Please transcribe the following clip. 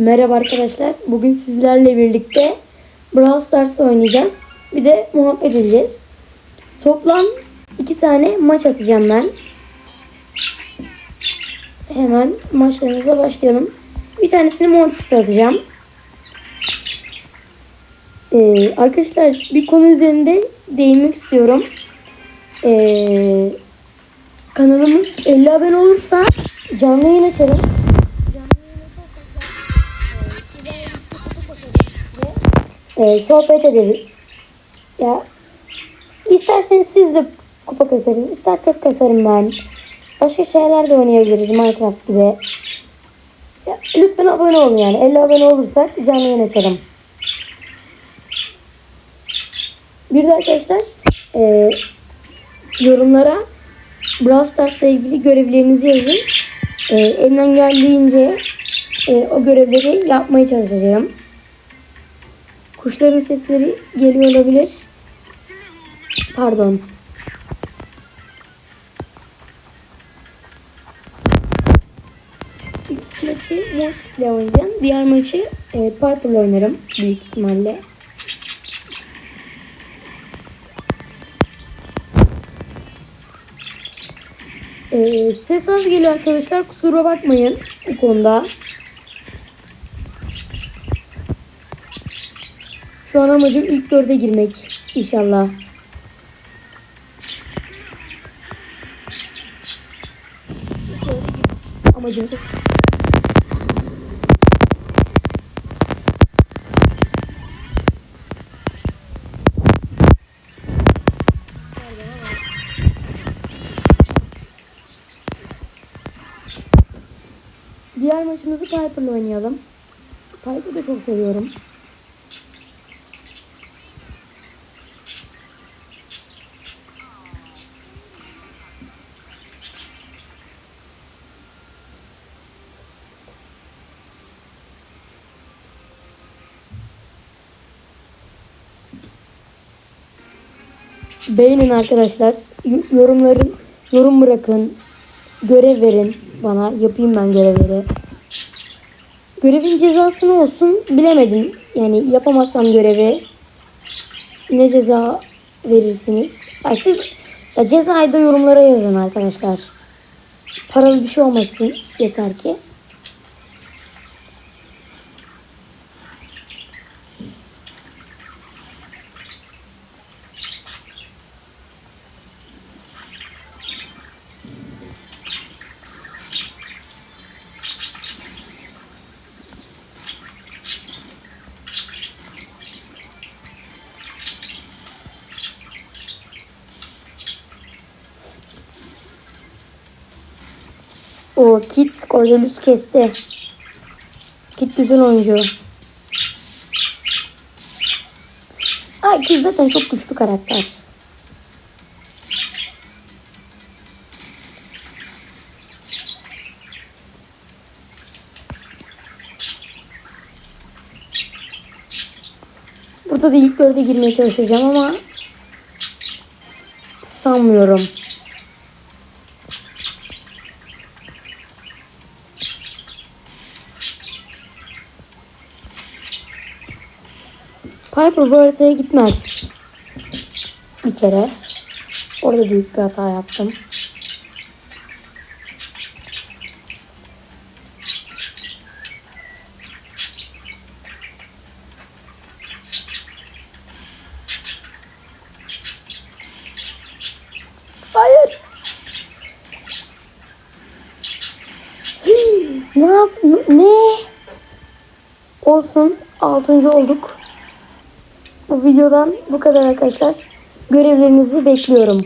Merhaba arkadaşlar. Bugün sizlerle birlikte Brawl Stars oynayacağız. Bir de muhabbet edeceğiz. Toplam iki tane maç atacağım ben. Hemen maçlarımıza başlayalım. Bir tanesini Mortis'te atacağım. Ee, arkadaşlar bir konu üzerinde değinmek istiyorum. Ee, kanalımız 50 abone olursa canlı yayın açarım. E, sohbet ederiz. Ya isterseniz siz de kupa kasarız, ister tek kasarım ben. Başka şeyler de oynayabiliriz Minecraft gibi. Ya, lütfen abone olun yani. 50 abone olursak canlı yayın açarım. Bir de arkadaşlar e, yorumlara Brawl Stars'la ilgili görevlerinizi yazın. E, elimden geldiğince e, o görevleri yapmaya çalışacağım. Kuşların sesleri geliyor olabilir. Pardon. İlk maçı Mortis ile oynayacağım. Diğer maçı e, Piper'la oynarım büyük ihtimalle. E, ses az geliyor arkadaşlar. Kusura bakmayın bu konuda. Şu an amacım ilk dörde girmek inşallah. Amacım. Diğer maçımızı Piper'la oynayalım. Piper'ı da çok seviyorum. Beğenin arkadaşlar. Yorumların yorum bırakın. Görev verin bana. Yapayım ben görevleri. Görevin cezası ne olsun bilemedim. Yani yapamazsam görevi ne ceza verirsiniz? Ya siz ya cezayı da yorumlara yazın arkadaşlar. Paralı bir şey olmasın yeter ki. O Kit Cordelus kesti. Kit güzel oyuncu. Aa, Kit zaten çok güçlü karakter. Burada da ilk dörde girmeye çalışacağım ama sanmıyorum. Piper bu haritaya gitmez. Bir kere. Orada büyük bir hata yaptım. Hayır. Ne yap? Ne? Olsun. Altıncı olduk. Bu videodan bu kadar arkadaşlar. Görevlerinizi bekliyorum.